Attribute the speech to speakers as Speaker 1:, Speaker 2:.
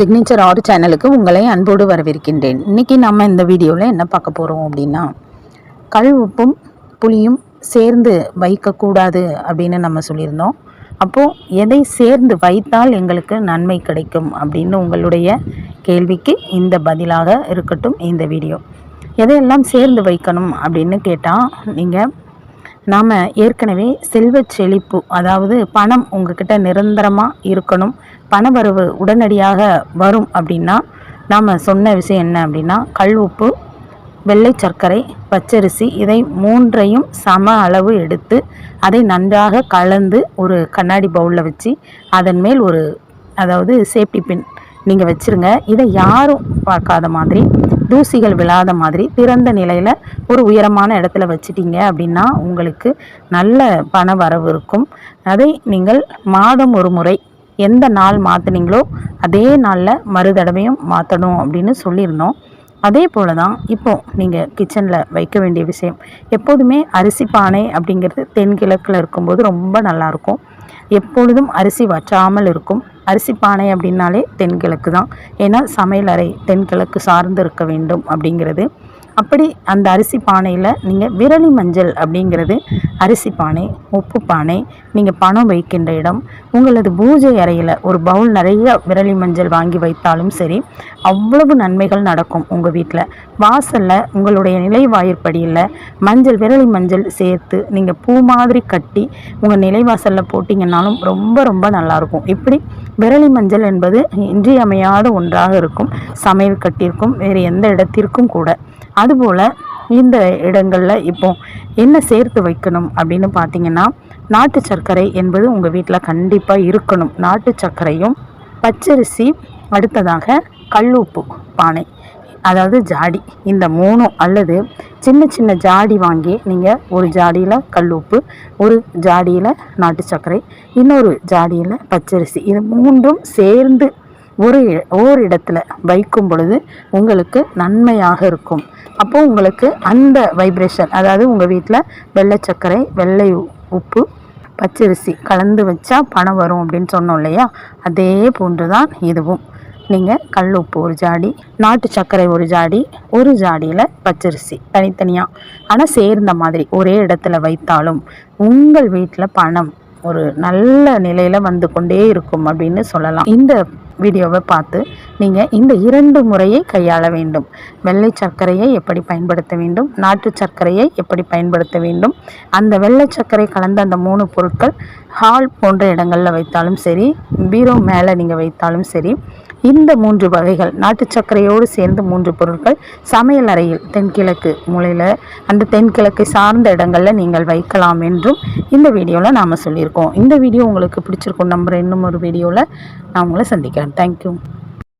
Speaker 1: Signature art சேனலுக்கு உங்களை அன்போடு வரவேற்கின்றேன். இன்றைக்கி நம்ம இந்த வீடியோவில் என்ன பார்க்க போகிறோம் அப்படின்னா கல் உப்பும் புளியும் சேர்ந்து வைக்கக்கூடாது அப்படின்னு நம்ம சொல்லியிருந்தோம். அப்போது எதை சேர்ந்து வைத்தால் எங்களுக்கு நன்மை கிடைக்கும் அப்படின்னு உங்களுடைய கேள்விக்கு இந்த பதிலாக இருக்கட்டும் இந்த வீடியோ. எதையெல்லாம் சேர்ந்து வைக்கணும் அப்படின்னு கேட்டால் நீங்கள் நாம் ஏற்கனவே செல்வச் செழிப்பு அதாவது பணம் உங்ககிட்ட நிரந்தரமாக இருக்கணும். பணவரவு உடனடியாக வரும் அப்படின்னா நாம் சொன்ன விஷயம் என்ன அப்படின்னா கல் உப்பு வெள்ளை சர்க்கரை பச்சரிசி இதை மூன்றையும் சம அளவு எடுத்து அதை நன்றாக கலந்து ஒரு கண்ணாடி பவுலில் வச்சு அதன் மேல் ஒரு அதாவது சேஃப்டி பின் நீங்கள் வச்சுருங்க. இதை யாரும் பார்க்காத மாதிரி தூசிகள் விழாத மாதிரி திறந்த நிலையில் ஒரு உயரமான இடத்துல வச்சிட்டீங்க அப்படின்னா உங்களுக்கு நல்ல பண வரவு இருக்கும். அதை நீங்கள் மாதம் ஒரு முறை எந்த நாள் மாற்றினீங்களோ அதே நாளில் மறு தடவையும் மாற்றணும் அப்படின்னு சொல்லியிருந்தோம். அதே போல் தான் இப்போது நீங்கள் கிச்சனில் வைக்க வேண்டிய விஷயம். எப்போதுமே அரிசி பானை அப்படிங்கிறது தென்கிழக்கில் இருக்கும்போது ரொம்ப நல்லாயிருக்கும். எப்பொழுதும் அரிசி வற்றாமல் இருக்கும். அரிசி பானை அப்படின்னாலே தென்கிழக்கு தான் ஏன்னா சமையலறை தென்கிழக்கு சார்ந்து இருக்க வேண்டும் அப்படிங்கிறது. அப்படி அந்த அரிசி பானையில் நீங்கள் விரலி மஞ்சள் அப்படிங்கிறது அரிசி பானை உப்பு பானை நீங்கள் பணம் வைக்கின்ற இடம் உங்களது பூஜை அறையில் ஒரு பவுல் நிறைய விரலி மஞ்சள் வாங்கி வைத்தாலும் சரி அவ்வளவு நன்மைகள் நடக்கும் உங்கள் வீட்டில் வாசலில் உங்களுடைய நிலைவாயிற்படியில் மஞ்சள் விரலி மஞ்சள் சேர்த்து நீங்கள் பூ மாதிரி கட்டி உங்கள் நிலைவாசலில் போட்டிங்கன்னாலும் ரொம்ப ரொம்ப நல்லாயிருக்கும். இப்படி விரலி மஞ்சள் என்பது இன்றியமையாத ஒன்றாக இருக்கும் சமையல் கட்டிற்கும் வேறு எந்த இடத்திற்கும் கூட. அதுபோல் இந்த இடங்களில் இப்போ என்ன சேர்த்து வைக்கணும் அப்படின்னு பார்த்தீங்கன்னா நாட்டு சர்க்கரை என்பது உங்கள் வீட்டில் கண்டிப்பாக இருக்கணும். நாட்டு சர்க்கரையும் பச்சரிசி அடுத்ததாக கல்லுப்பு பானை அதாவது ஜாடி. இந்த மூணும் அல்லது சின்ன சின்ன ஜாடி வாங்கி நீங்கள் ஒரு ஜாடியில் கல்லுப்பு ஒரு ஜாடியில் நாட்டு சர்க்கரை இன்னொரு ஜாடியில் பச்சரிசி. இது மூன்றும் சேர்ந்து ஒரு ஓர் இடத்துல வைக்கும் பொழுது உங்களுக்கு நன்மையாக இருக்கும். அப்போது உங்களுக்கு அந்த வைப்ரேஷன் அதாவது உங்கள் வீட்டில் வெள்ளை சர்க்கரை வெள்ளை உப்பு பச்சரிசி கலந்து வச்சா பணம் வரும் அப்படின்னு சொன்னோம் இல்லையா? அதே போன்று தான் இதுவும். நீங்கள் கல் உப்பு ஒரு ஜாடி நாட்டு சர்க்கரை ஒரு ஜாடி ஒரு ஜாடியில் பச்சரிசி தனித்தனியாக ஆனால் சேர்ந்த மாதிரி ஒரே இடத்துல வைத்தாலும் உங்கள் வீட்டில் பணம் ஒரு நல்ல நிலையில் வந்து கொண்டே இருக்கும் அப்படின்னு சொல்லலாம். இந்த வீடியோவை பார்த்து நீங்கள் இந்த இரண்டு முறையை கையாள வேண்டும். வெள்ளை சர்க்கரையை எப்படி பயன்படுத்த வேண்டும்? நாட்டு சர்க்கரையை எப்படி பயன்படுத்த வேண்டும்? அந்த வெள்ளை சர்க்கரை கலந்த அந்த மூணு பொருட்கள் ஹால் போன்ற இடங்களில் வைத்தாலும் சரி பீரோ மேலே நீங்கள் வைத்தாலும் சரி இந்த மூன்று வகைகள் நாட்டு சர்க்கரையோடு சேர்ந்து மூன்று பொருட்கள் சமையல் அறையில் தென்கிழக்கு மூலையில் அந்த தென்கிழக்கை சார்ந்த இடங்களில் நீங்கள் வைக்கலாம் என்றும் இந்த வீடியோவில் நாம் சொல்லியிருக்கோம். இந்த வீடியோ உங்களுக்கு பிடிச்சிருக்கும் நம்புகிறேன் இன்னும் ஒரு வீடியோவில் நான் உங்களை சந்திக்கிறேன். தேங்க்யூ